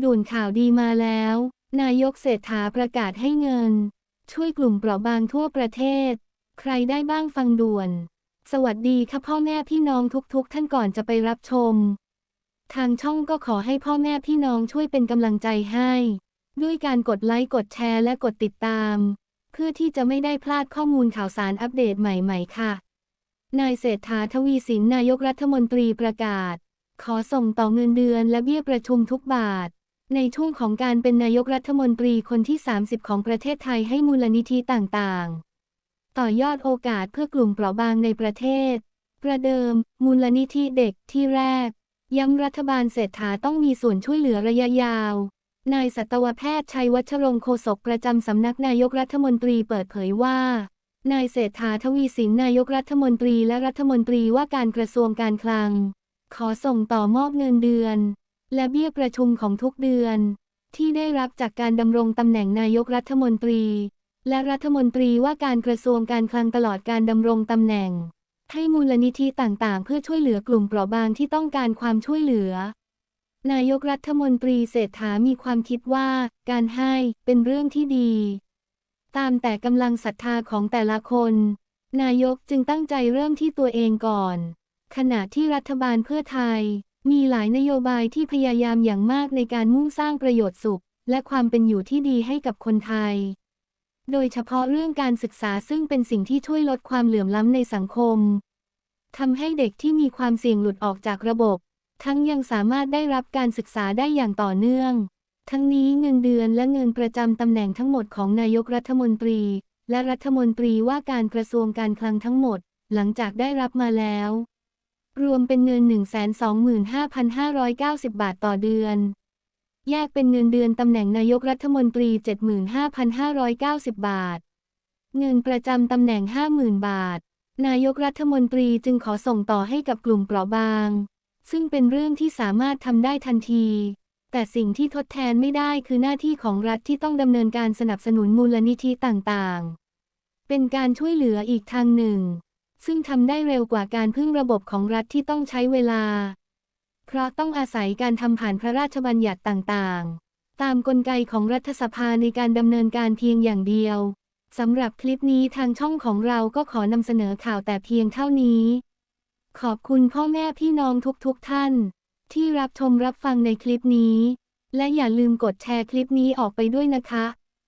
ด่วนข่าวดีมาแล้ว นายกเศรษฐาประกาศให้เงิน ช่วยกลุ่มเปราะบางทั่วประเทศ ใครได้บ้างฟังด่วน สวัสดีค่ะพ่อแม่พี่น้องทุกๆ ท่านก่อนจะไปรับชม ทางช่องก็ขอให้พ่อแม่พี่น้องช่วยเป็นกำลังใจให้ ด้วยการกดไลค์กดแชร์และกดติดตาม เพื่อที่จะไม่ได้พลาดข้อมูลข่าวสารอัปเดตใหม่ๆ ค่ะ นายเศรษฐาทวีสินนายกรัฐมนตรีประกาศ ขอส่งต่อเงินเดือนและเบี้ยประชุมทุกบาท ในช่วงของการเป็นนายกรัฐมนตรีคนที่ 30 ของประเทศไทยให้มูลนิธิต่างๆ ต่อยอดโอกาสเพื่อกลุ่มเปราะบางในประเทศ ประเดิม มูลนิธิเด็กที่แรก ย้ำรัฐบาลเศรษฐาต้องมีส่วนช่วยเหลือระยะยาว นายสัตวแพทย์ชัยวัชรงค์โฆษกประจำสำนักนายกรัฐมนตรีเปิดเผยว่า นายเศรษฐาทวีสินนายกรัฐมนตรีและรัฐมนตรีว่าการกระทรวงการคลัง ขอส่งต่อมอบเงินเดือน และเบี้ยประชุมของทุกเดือน ที่ได้รับจากการดำรงตำแหน่งนายกรัฐมนตรี และรัฐมนตรีว่าการกระทรวงการคลังตลอดการดำรงตำแหน่ง ให้มูลนิธิต่างๆ เพื่อช่วยเหลือกลุ่มเปราะบางที่ต้องการความช่วยเหลือ นายกรัฐมนตรีเศรษฐามีความคิดว่า การให้เป็นเรื่องที่ดี ตามแต่กำลังศรัทธาของแต่ละคน นายกจึงตั้งใจเริ่มที่ตัวเองก่อน ขณะที่รัฐบาลเพื่อไทย มีหลายนโยบายที่พยายามอย่างมากในการมุ่งสร้างประโยชน์สุข และความเป็นอยู่ที่ดีให้กับคนไทย โดยเฉพาะเรื่องการศึกษาซึ่งเป็นสิ่งที่ช่วยลดความเหลื่อมล้ำในสังคมทำให้เด็กที่มีความเสี่ยงหลุดออกจากระบบ ทั้งยังสามารถได้รับการศึกษาได้อย่างต่อเนื่อง ทั้งนี้เงินเดือนและเงินประจำตำแหน่งทั้งหมดของนายกรัฐมนตรี และรัฐมนตรีว่าการกระทรวงการคลังทั้งหมด หลังจากได้รับมาแล้ว รวมเป็นเงิน 125,590 บาทต่อเดือน แยกเป็นเงินเดือนตำแหน่งนายกรัฐมนตรี 75,590 บาท เงินประจำตำแหน่ง 50,000 บาท นายกรัฐมนตรีจึงขอส่งต่อให้กับกลุ่มเปราะบาง ซึ่งเป็นเรื่องที่สามารถทำได้ทันที แต่สิ่งที่ทดแทนไม่ได้คือหน้าที่ของรัฐที่ต้องดำเนินการสนับสนุนมูลนิธิต่างๆ เป็นการช่วยเหลืออีกทางหนึ่ง ซึ่งทำได้เร็วกว่าการพึ่งระบบของรัฐที่ต้องใช้เวลา เพราะต้องอาศัยการทำผ่านพระราชบัญญัติต่างๆ ตามกลไกของรัฐสภาในการดำเนินการเพียงอย่างเดียวสำหรับคลิปนี้ทางช่องของเราก็ขอนำเสนอข่าวแต่เพียงเท่านี้ ขอบคุณพ่อแม่พี่น้องทุกๆทท่าน ที่รับชมรับฟังในคลิปนี้ และอย่าลืมกดแชร์คลิปนี้ออกไปด้วยนะคะ